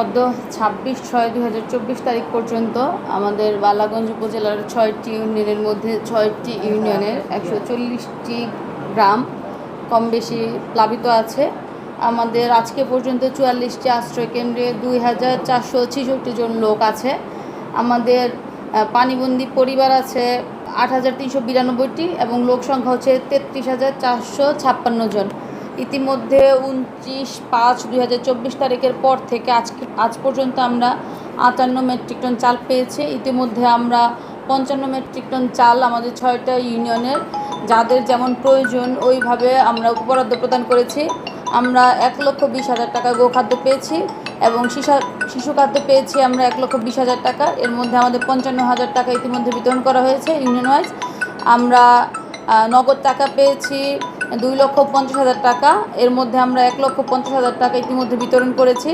অদ্য ছাব্বিশ ছয় দুই হাজার চব্বিশ তারিখ পর্যন্ত আমাদের বালাগঞ্জ উপজেলার ছয়টি ইউনিয়নের মধ্যে ছয়টি ইউনিয়নের একশো চল্লিশটি গ্রাম কম বেশি প্লাবিত আছে। আমাদের আজকে পর্যন্ত চুয়াল্লিশটি আশ্রয় কেন্দ্রে দুই হাজার চারশো ছেষট্টি জন লোক আছে। আমাদের পানিবন্দী পরিবার আছে আট হাজার তিনশো বিরানব্বইটি এবং লোক সংখ্যা হচ্ছে তেত্রিশ হাজার চারশো ছাপ্পান্ন জন। ইতিমধ্যে উনত্রিশ পাঁচ দুই তারিখের পর থেকে আজকে আজ পর্যন্ত আমরা আটান্ন মেট্রিক টন চাল পেয়েছি। ইতিমধ্যে আমরা পঞ্চান্ন মেট্রিক টন চাল আমাদের ছয়টা ইউনিয়নের যাদের যেমন প্রয়োজন ওইভাবে আমরা বরাদ্দ প্রদান করেছি। আমরা এক লক্ষ বিশ হাজার টাকা গোখাদ্য পেয়েছি এবং শিশা শিশু খাদ্য পেয়েছি আমরা এক লক্ষ বিশ হাজার টাকা। এর মধ্যে আমাদের পঞ্চান্ন হাজার টাকা ইতিমধ্যে বিতরণ করা হয়েছে ইউনিয়ন ওয়াইজ আমরা নগদ টাকা পেয়েছি, দুই লক্ষ পঞ্চাশ হাজার টাকা। এর মধ্যে আমরা এক লক্ষ পঞ্চাশ হাজার টাকা ইতিমধ্যে বিতরণ করেছি।